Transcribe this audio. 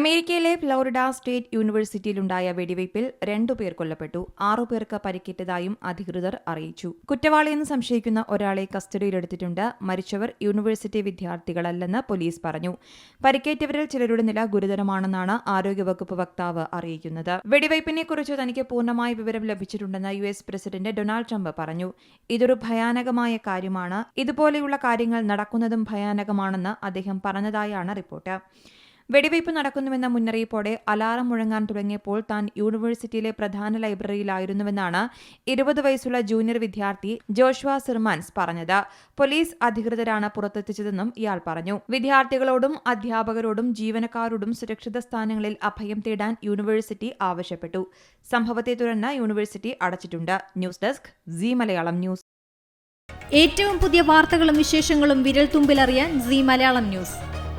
അമേരിക്കയിലെ Florida state യൂണിവേഴ്സിറ്റിയിലുണ്ടായ വെടിവയ്പിൽ രണ്ടുപേർ കൊല്ലപ്പെട്ടു. ആറുപേർക്ക് പരിക്കേറ്റതായും അധികൃതർ അറിയിച്ചു. കുറ്റവാളിയെന്ന് സംശയിക്കുന്ന ഒരാളെ കസ്റ്റഡിയിലെടുത്തിട്ടുണ്ട്. മരിച്ചവർ യൂണിവേഴ്സിറ്റി വിദ്യാർത്ഥികളല്ലെന്ന് പോലീസ് പറഞ്ഞു. പരിക്കേറ്റവരിൽ ചിലരുടെ നില ഗുരുതരമാണെന്നാണ് ആരോഗ്യവകുപ്പ് വക്താവ് അറിയിക്കുന്നത്. വെടിവയ്പിനെക്കുറിച്ച് തനിക്ക് പൂർണമായ വിവരം ലഭിച്ചിട്ടുണ്ടെന്ന് U S president Donald Trump പറഞ്ഞു. ഇതൊരു ഭയാനകമായ കാര്യമാണ്. ഇതുപോലെയുള്ള കാര്യങ്ങൾ നടക്കുന്നതും ഭയാനകമാണെന്ന് അദ്ദേഹം പറഞ്ഞതായാണ് റിപ്പോർട്ട്. വെടിവയ്പ് നടക്കുന്നുവെന്ന മുന്നറിയിപ്പോടെ അലാറം മുഴങ്ങാൻ തുടങ്ങിയപ്പോൾ താൻ യൂണിവേഴ്സിറ്റിയിലെ പ്രധാന ലൈബ്രറിയിലായിരുന്നുവെന്നാണ് ഇരുപത് വയസ്സുള്ള ജൂനിയർ വിദ്യാർത്ഥി ജോഷ്വ സിർമാൻസ് പറഞ്ഞത്. പോലീസ് അധികൃതരാണ് പുറത്തെത്തിച്ചതെന്നും ഇയാൾ പറഞ്ഞു. വിദ്യാർത്ഥികളോടും അധ്യാപകരോടും ജീവനക്കാരോടും സുരക്ഷിത സ്ഥാനങ്ങളിൽ അഭയം തേടാൻ യൂണിവേഴ്സിറ്റി ആവശ്യപ്പെട്ടു. സംഭവത്തെ തുടർന്ന് university അടച്ചിട്ടുണ്ട്. News desk C Malayalam news. ഏറ്റവും പുതിയ വാർത്തകളും വിശേഷങ്ങളും വിരൽ തുമ്പിലറിയാൻ സി മലയാളം ന്യൂസ്.